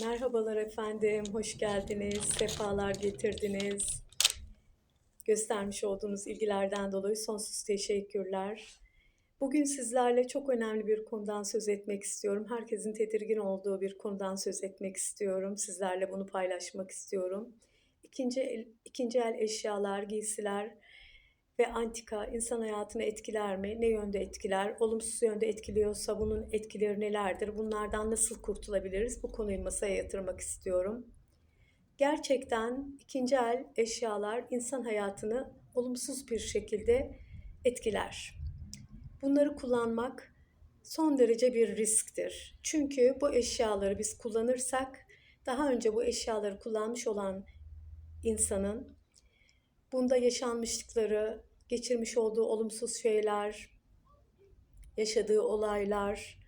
Merhabalar efendim, hoş geldiniz, sefalar getirdiniz. Göstermiş olduğunuz ilgilerden dolayı sonsuz teşekkürler. Bugün sizlerle çok önemli bir konudan söz etmek istiyorum. Herkesin tedirgin olduğu bir konudan söz etmek istiyorum. Sizlerle bunu paylaşmak istiyorum. İkinci el, ikinci el eşyalar, giysiler ve antika insan hayatını etkiler mi? Ne yönde etkiler? Olumsuz yönde etkiliyorsa bunun etkileri nelerdir? Bunlardan nasıl kurtulabiliriz? Bu konuyu masaya yatırmak istiyorum. Gerçekten ikinci el eşyalar insan hayatını olumsuz bir şekilde etkiler. Bunları kullanmak son derece bir risktir. Çünkü bu eşyaları biz kullanırsak daha önce bu eşyaları kullanmış olan insanın bunda yaşanmışlıkları, geçirmiş olduğu olumsuz şeyler, yaşadığı olaylar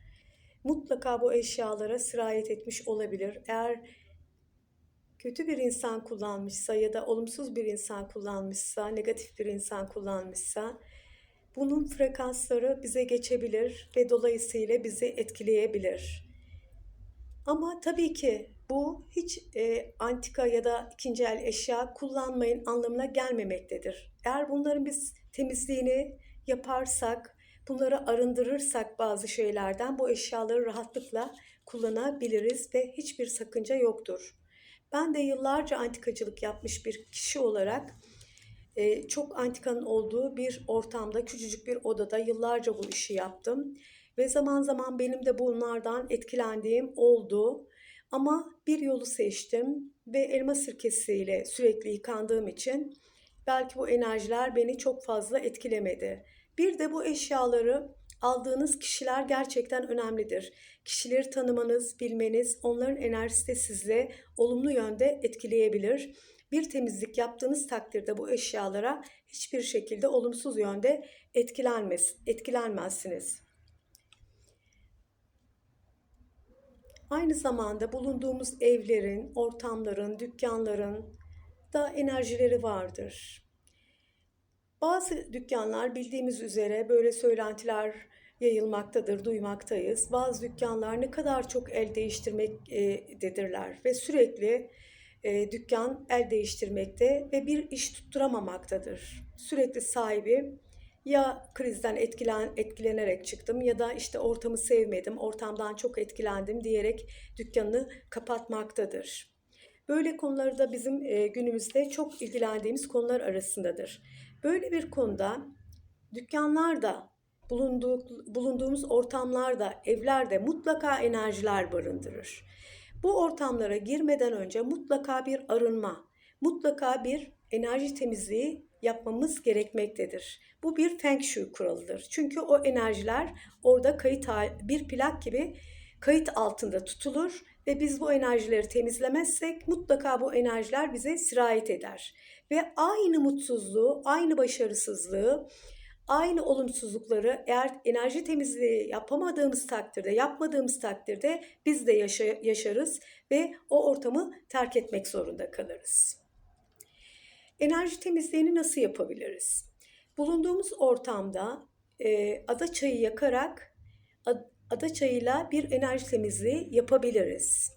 mutlaka bu eşyalara sirayet etmiş olabilir. Eğer kötü bir insan kullanmışsa ya da olumsuz bir insan kullanmışsa, negatif bir insan kullanmışsa bunun frekansları bize geçebilir ve dolayısıyla bizi etkileyebilir. Ama tabii ki bu hiç e, antika ya da ikinci el eşya kullanmayın anlamına gelmemektedir. Eğer bunların biz temizliğini yaparsak, bunları arındırırsak bazı şeylerden bu eşyaları rahatlıkla kullanabiliriz ve hiçbir sakınca yoktur. Ben de yıllarca antikacılık yapmış bir kişi olarak e, çok antikanın olduğu bir ortamda, küçücük bir odada yıllarca bu işi yaptım. Ve zaman zaman benim de bunlardan etkilendiğim oldu. Ama bir yolu seçtim ve elma sirkesiyle sürekli yıkandığım için belki bu enerjiler beni çok fazla etkilemedi. Bir de bu eşyaları aldığınız kişiler gerçekten önemlidir. Kişileri tanımanız, bilmeniz, onların enerjisi de sizle olumlu yönde etkileyebilir. Bir temizlik yaptığınız takdirde bu eşyalara hiçbir şekilde olumsuz yönde etkilenmez, etkilenmezsiniz. Aynı zamanda bulunduğumuz evlerin, ortamların, dükkanların da enerjileri vardır. Bazı dükkanlar bildiğimiz üzere böyle söylentiler yayılmaktadır, duymaktayız. Bazı dükkanlar ne kadar çok el değiştirmektedirler ve sürekli e, dükkan el değiştirmekte ve bir iş tutturamamaktadır. Sürekli sahibi ya krizden etkilen, etkilenerek çıktım ya da işte ortamı sevmedim, ortamdan çok etkilendim diyerek dükkanını kapatmaktadır. Böyle konuları da bizim e, günümüzde çok ilgilendiğimiz konular arasındadır. Böyle bir konuda dükkanlarda, bulunduğu, bulunduğumuz ortamlarda, evlerde mutlaka enerjiler barındırır. Bu ortamlara girmeden önce mutlaka bir arınma, mutlaka bir enerji temizliği yapmamız gerekmektedir. Bu bir Feng Shui kuralıdır. Çünkü o enerjiler orada kayıt bir plak gibi kayıt altında tutulur ve biz bu enerjileri temizlemezsek mutlaka bu enerjiler bize sirayet eder. Ve aynı mutsuzluğu, aynı başarısızlığı, aynı olumsuzlukları eğer enerji temizliği yapamadığımız takdirde, yapmadığımız takdirde biz de yaşa yaşarız ve o ortamı terk etmek zorunda kalırız. Enerji temizliğini nasıl yapabiliriz? Bulunduğumuz ortamda e, ada çayı yakarak ada çayıyla bir enerji temizliği yapabiliriz.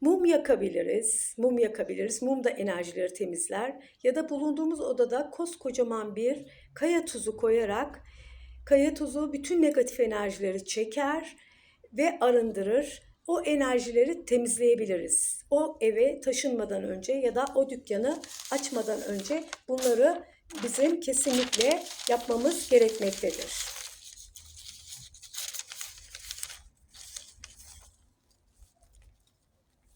Mum yakabiliriz, mum yakabiliriz. Mum da enerjileri temizler. Ya da bulunduğumuz odada koskocaman bir kaya tuzu koyarak kaya tuzu bütün negatif enerjileri çeker ve arındırır. O enerjileri temizleyebiliriz. O eve taşınmadan önce ya da o dükkanı açmadan önce bunları bizim kesinlikle yapmamız gerekmektedir.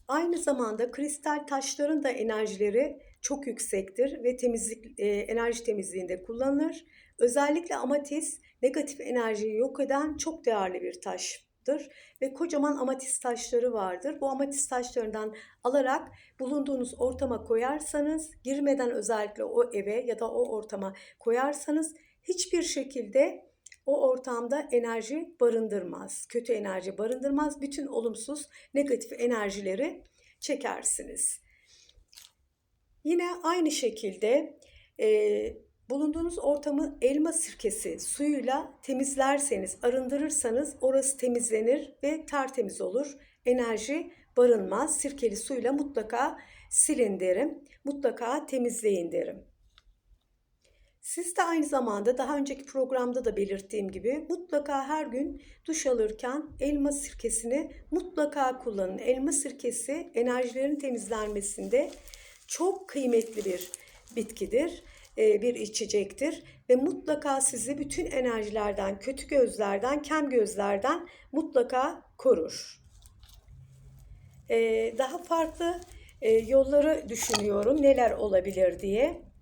Aynı zamanda kristal taşların da enerjileri çok yüksektir ve temizlik e, enerji temizliğinde kullanılır. Özellikle amatis negatif enerjiyi yok eden çok değerli bir taştır ve kocaman amatis taşları vardır. Bu amatis taşlarından alarak bulunduğunuz ortama koyarsanız, girmeden özellikle o eve ya da o ortama koyarsanız hiçbir şekilde o ortamda enerji barındırmaz. Kötü enerji barındırmaz. Bütün olumsuz, negatif enerjileri çekersiniz. Yine aynı şekilde e, bulunduğunuz ortamı elma sirkesi suyuyla temizlerseniz, arındırırsanız orası temizlenir ve tertemiz olur. Enerji barınmaz. Sirkeli suyla mutlaka silin derim. Mutlaka temizleyin derim. Siz de aynı zamanda daha önceki programda da belirttiğim gibi mutlaka her gün duş alırken elma sirkesini mutlaka kullanın. Elma sirkesi enerjilerin temizlenmesinde çok kıymetli bir bitkidir, bir içecektir ve mutlaka sizi bütün enerjilerden, kötü gözlerden, kem gözlerden mutlaka korur. E, Daha farklı e, yolları düşünüyorum neler olabilir diye.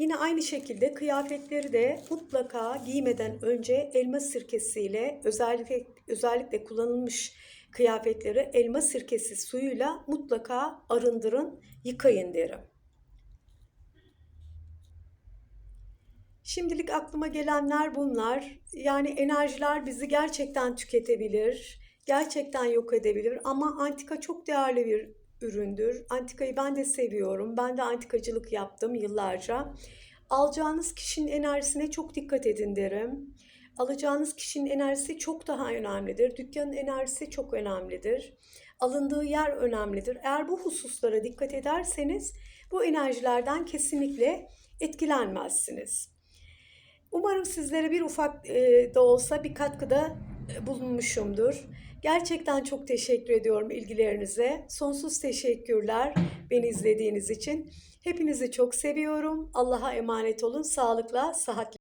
Yine aynı şekilde kıyafetleri de mutlaka giymeden önce elma sirkesiyle özellikle özellikle kullanılmış kıyafetleri elma sirkesi suyuyla mutlaka arındırın, yıkayın derim. Şimdilik aklıma gelenler bunlar. Yani enerjiler bizi gerçekten tüketebilir, gerçekten yok edebilir ama antika çok değerli bir üründür. Antikayı ben de seviyorum. Ben de antikacılık yaptım yıllarca. Alacağınız kişinin enerjisine çok dikkat edin derim. Alacağınız kişinin enerjisi çok daha önemlidir. Dükkanın enerjisi çok önemlidir. Alındığı yer önemlidir. Eğer bu hususlara dikkat ederseniz bu enerjilerden kesinlikle etkilenmezsiniz. Umarım sizlere bir ufak e, da olsa bir katkıda bulunmuşumdur. Gerçekten çok teşekkür ediyorum ilgilerinize. Sonsuz teşekkürler beni izlediğiniz için. Hepinizi çok seviyorum. Allah'a emanet olun. Sağlıkla, sıhhatle.